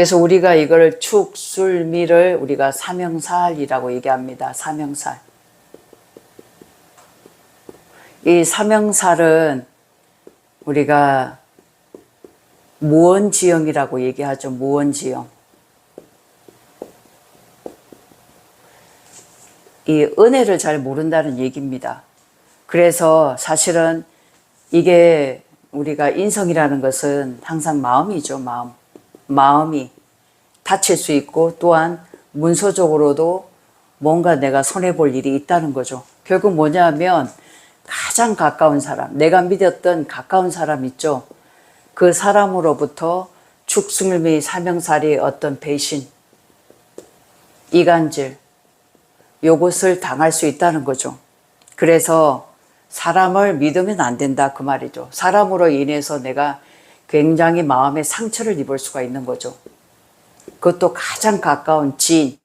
그래서 우리가 이걸 축 술 미를 우리가 사명살이라고 얘기합니다. 사명살. 이 사명살은 우리가 무언지형이라고 얘기하죠. 무언지형. 이 은혜를 잘 모른다는 얘기입니다. 그래서 사실은 이게 우리가 인성이라는 것은 항상 마음이죠, 마음. 마음이 다칠 수 있고 또한 문서적으로도 뭔가 내가 손해볼 일이 있다는 거죠. 결국 뭐냐면 가장 가까운 사람, 내가 믿었던 가까운 사람 있죠. 그 사람으로부터 축승미 사명살이 어떤 배신, 이간질, 요것을 당할 수 있다는 거죠. 그래서 사람을 믿으면 안 된다 그 말이죠. 사람으로 인해서 내가 굉장히 마음에 상처를 입을 수가 있는 거죠. 그것도 가장 가까운 지인,